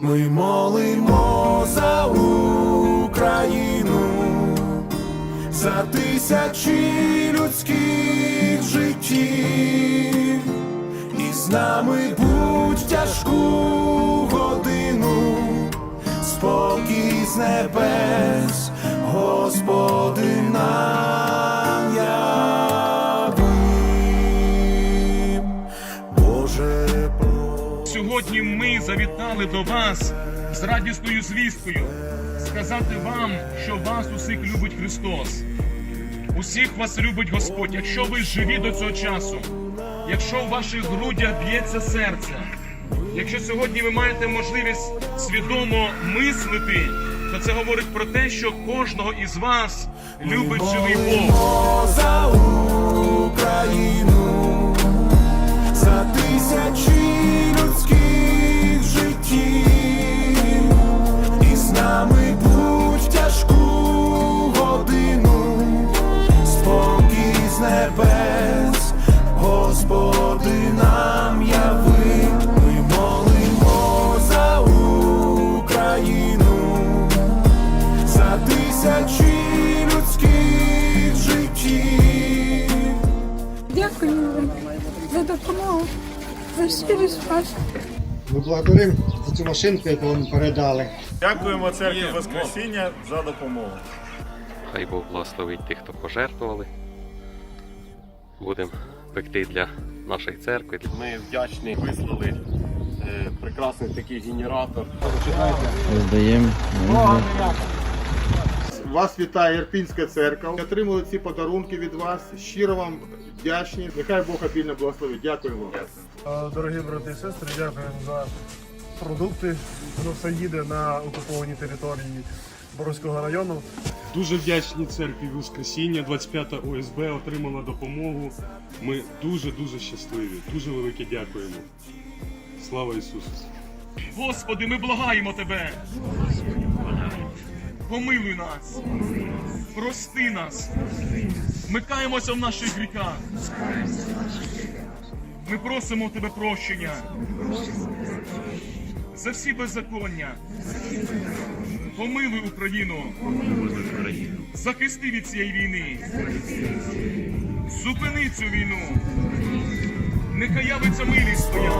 Ми молимо за Україну, за тисячі людських життів, і з нами будь тяжку годину, спокій з небес, Господи нам Сьогодні ми завітали до вас з радісною звісткою сказати вам, що вас усіх любить Христос. Усіх вас любить Господь. Якщо ви живі до цього часу, якщо у ваших грудях б'ється серце, якщо сьогодні ви маєте можливість свідомо мислити, то це говорить про те, що кожного із вас любить живий Бог. За Україну, тисячі людських життів. Дякую вам за допомогу, за щирість вашу. Ми благодаримо за цю машинку, яку вам передали. Дякуємо церкві Воскресіння за допомогу. Хай Бог благословить тих, хто пожертвували. Будемо пекти для нашої церкви. Ми вдячні, вислали е, прекрасний такий генератор. Роздаємо. Вас вітає Ірпінська церква. Ми Отримали ці подарунки від вас. Щиро вам вдячні. Нехай Бог обільно благословить. Дякуємо вам. Дорогі брати і сестри, дякуємо за продукти. Воно все їде на окупованій території Боровського району. Дуже вдячні церкві Воскресіння, 25 ОСБ отримала допомогу. Ми дуже дуже щасливі. Дуже велике дякуємо. Слава Ісусу! Господи, ми благаємо Тебе. Помилуй нас, прости нас. Ми каємося в наших гріхах. Ми просимо Тебе прощення за всі беззаконня. Помилуй Україну. Захисти від цієї війни. Зупини цю війну. Нехай явиться милість Твоя.